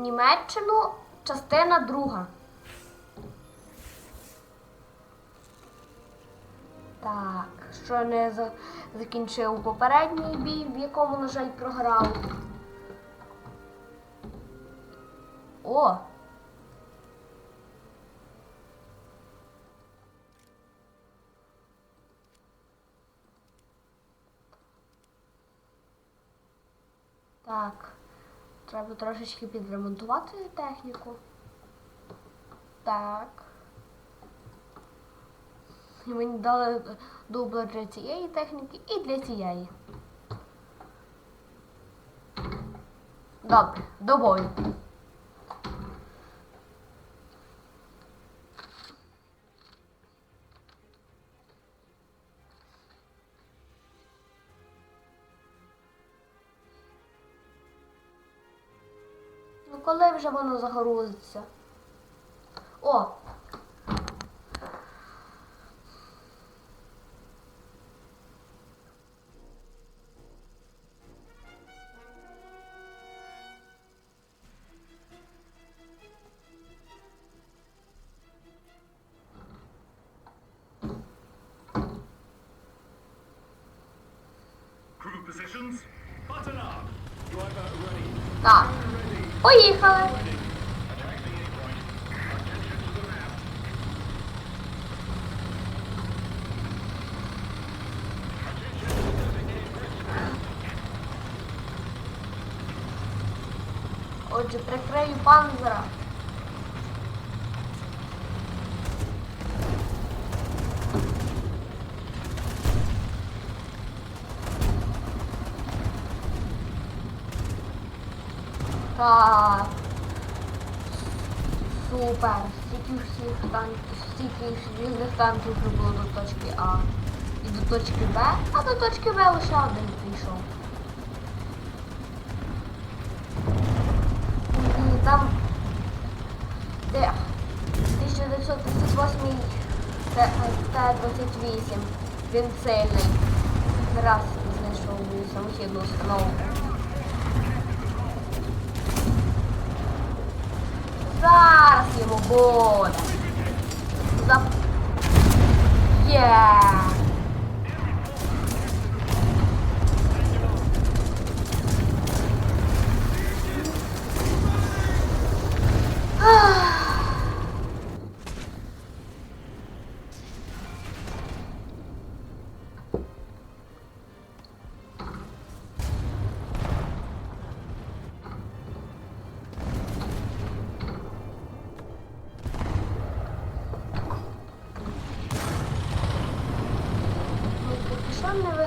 Німеччину, частина друга. Так, що не закінчив попередній бій, в якому, на жаль, програв. О! Так. Треба трошечки підремонтувати техніку. Так. І мені дали дублер для цієї техніки і для цієї. Добре, до бою. Коли вже воно загрузиться? О! Crew positions. Button up. Driver ready. Так. Поїхали! Отже, прикрию панзера. Так. Супер. Стільки всіх танків, стільки різних танків прибуло до точки А. І до точки Б, а до точки В лише один прийшов. І там де 1938 Т-28. Він сильний. Раз знайшов самохідну установку. Зараз йому буде. Зап... Є.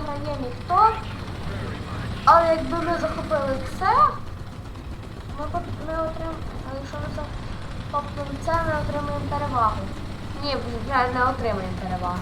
виграє ніхто. Але якби ми захопили це, ми не якщо ми захопимо це, ми отримаємо перевагу. Ні, не отримаємо перевагу.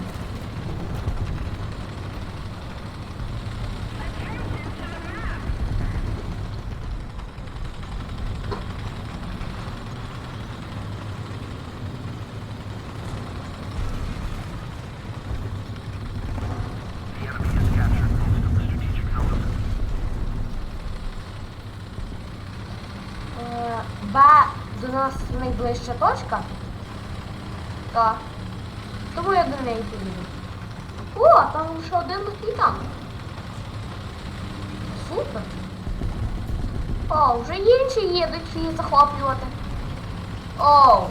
Б до нас найближча точка. Так. Тому я до неї підійду. О, там ще один танк. Супер. О, вже інші їдуть її захоплювати. Оу.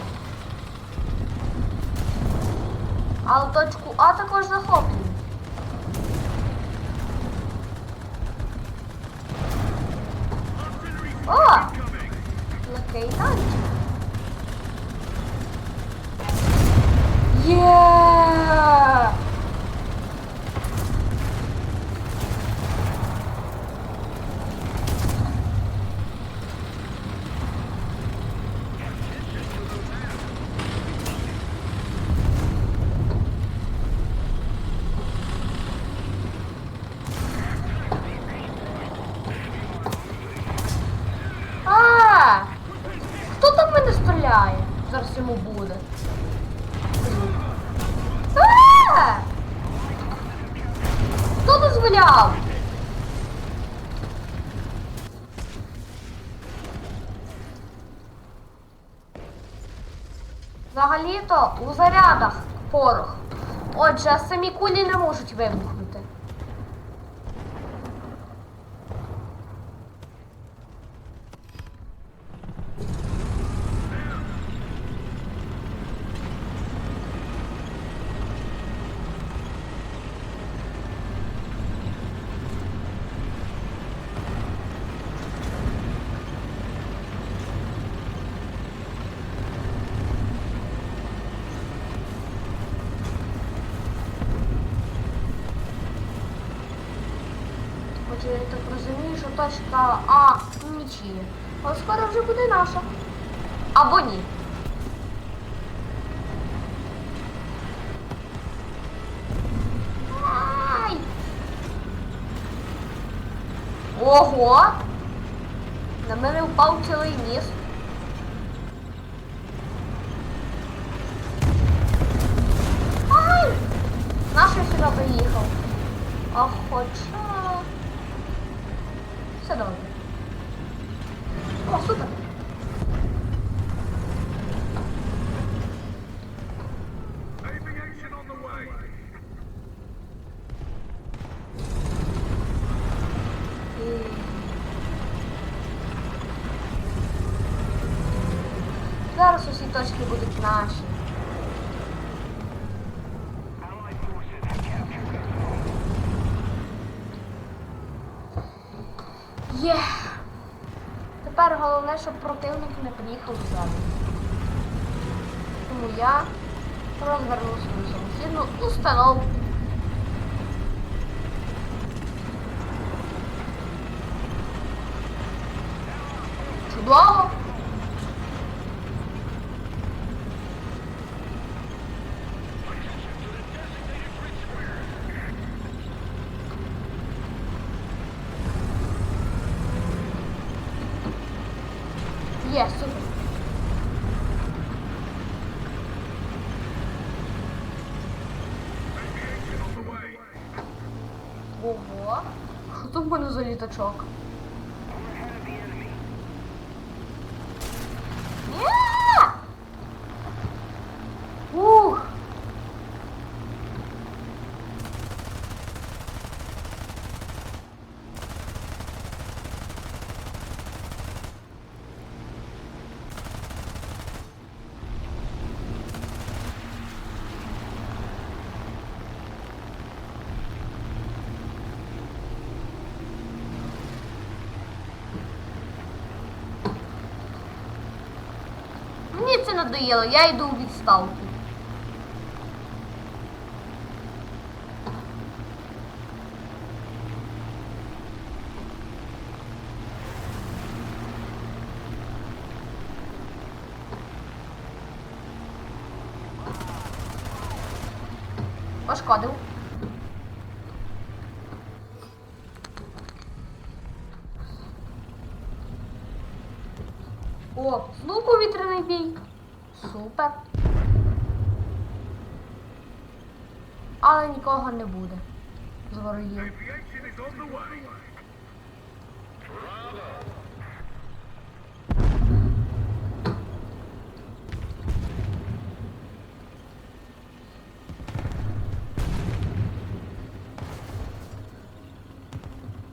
Але точку А також захоплюють. О! look very large. Yeah! гуляв? Взагалі-то у зарядах порох. Отже, самі кулі не можуть вибухнути. Я так розумію, що точка А нічиє. Але скоро вже буде наша. Або ні. Ай! Ого! На мене впав цілий ніс. Ай! Наш я сюди приїхав. А хоча... Все добре. О, супер. Aviation on the way. Зараз усі точки будуть наші. Є. Тепер головне, щоб противник не приїхав ззаду. Тому я розверну свою самохідну установку. Чудово! The way. Ого. хто в мене за літачок? Це надоїло, я йду у відставку. Пошкодив. О, знов повітряний бій. Супер. Але нікого не буде. З ворогів.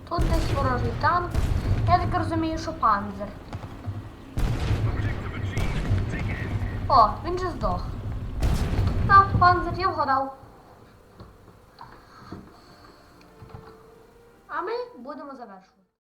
Тут десь ворожий танк. Я так розумію, що панзер. О, він же здох. Так, панзер, я вгадав. А ми будемо завершувати.